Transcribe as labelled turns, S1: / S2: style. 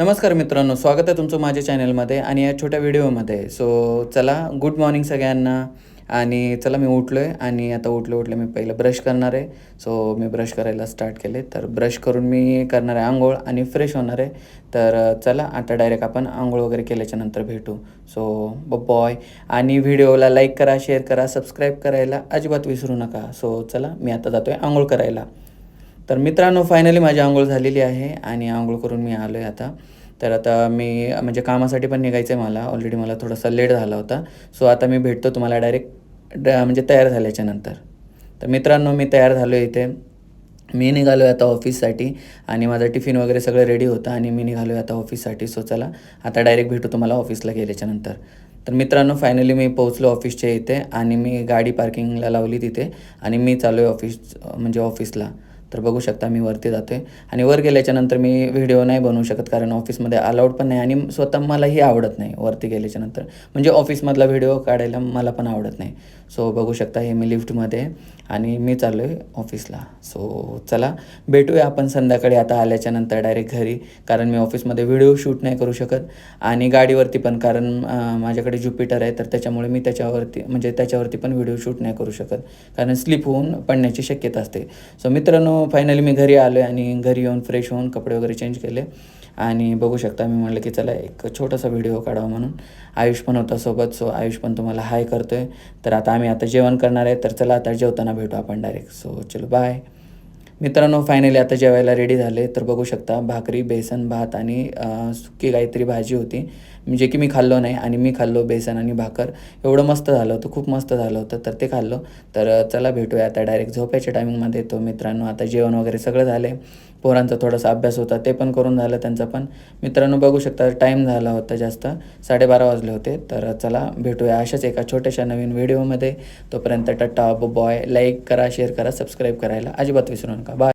S1: नमस्कार मित्रांनो स्वागत आहे तुमचं माझ्या चॅनलमध्ये आणि या छोट्या व्हिडिओमध्ये. सो चला गुड मॉर्निंग सगळ्यांना. आणि चला मी उठलो आहे आणि आता उठलं उठलं मी पहिलं ब्रश करणार आहे. सो मी ब्रश करायला स्टार्ट केले. तर ब्रश करून मी करणार आहे आंघोळ आणि फ्रेश होणार आहे. तर चला आता डायरेक्ट आपण आंघोळ वगैरे केल्याच्यानंतर भेटू. सो बॉय आणि व्हिडिओला लाईक करा शेअर करा सबस्क्राईब करायला अजिबात विसरू नका. सो चला मी आता जातो आहे आंघोळ करायला. तर मित्रांनो फायनली माझी आंघोळ झालेली आहे आणि आंघोळ करून मी आलो आहे आता. तर आता मी म्हणजे कामासाठी पण निघायचं आहे मला. ऑलरेडी मला थोडासा लेट झाला होता. सो आता मी भेटतो तुम्हाला डायरेक्ट ड म्हणजे तयार झाल्याच्यानंतर. तर मित्रांनो मी तयार झालो आहे इथे. मी निघालो आहे आता ऑफिससाठी आणि माझं टिफिन वगैरे सगळं रेडी होतं आणि मी निघालो आहे आता ऑफिससाठी सो चला आता डायरेक्ट भेटू तुम्हाला ऑफिसला गेल्याच्यानंतर. तर मित्रांनो फायनली मी पोहोचलो ऑफिसच्या इथे आणि मी गाडी पार्किंगला लावली तिथे आणि मी चालू आहे ऑफिस म्हणजे ऑफिसला तर बघू शकता मी वरती जातो आहे आणि वर गेल्याच्यानंतर मी व्हिडिओ नाही बनवू शकत कारण ऑफिसमध्ये अलाउड पण नाही आणि स्वतः मलाही आवडत नाही वरती गेल्याच्यानंतर. म्हणजे ऑफिसमधला व्हिडिओ काढायला मला पण आवडत नाही. सो बघू शकता हे मी लिफ्टमध्ये आणि मी चाललो आहे ऑफिसला. सो चला भेटूया आपण संध्याकाळी आता आल्याच्यानंतर डायरेक्ट घरी कारण मी ऑफिसमध्ये व्हिडिओ शूट नाही करू शकत आणि गाडीवरती पण कारण माझ्याकडे ज्युपिटर आहे तर त्याच्यामुळे मी त्याच्यावरती म्हणजे त्याच्यावरती पण व्हिडिओ शूट नाही करू शकत. कारण स्लिप होऊन पडण्याची शक्यता असते. सो मित्रांनो फायनली मी घरी आलो आहे आणि घरी येऊन फ्रेश होऊन कपडे वगैरे चेंज केले. आणि बघू शकता मी म्हटलं की चला एक छोटासा व्हिडिओ काढावा म्हणून. आयुष पण होता सोबत सो आयुष पण तुम्हाला हाय करतो आहे तर आता आम्ही आता जेवण करणार आहे तर चला आता जेवताना भेटू आपण डायरेक्ट सो चलो बाय मित्रांनो फायनली आता जेवायला रेडी झाले. तर बघू शकता भाकरी बेसन भात आणि सुकी काहीतरी भाजी होती. जे की मी खाल्लो नाही आणि मी खाल्लो बेसन आणि भाकर. एवढं मस्त झालं होतं खूप मस्त झालं होतं तर ते खाल्लो. तर चला भेटूया आता डायरेक्ट झोपायच्या टायमिंगमध्ये येतो मित्रांनो आता जेवण वगैरे सगळं झालं आहे पोरांचा थोडासा अभ्यास होता ते पण करून झालं त्यांचा पण. मित्रांनो बघू शकता टाईम झाला होता जास्त साडेबारा वाजले होते. तर चला भेटूया अशाच एका छोट्याशा नवीन व्हिडिओमध्ये तोपर्यंत टट्टा बॉय लाईक करा शेअर करा सबस्क्राईब करायला अजिबात विसरू नका. बाय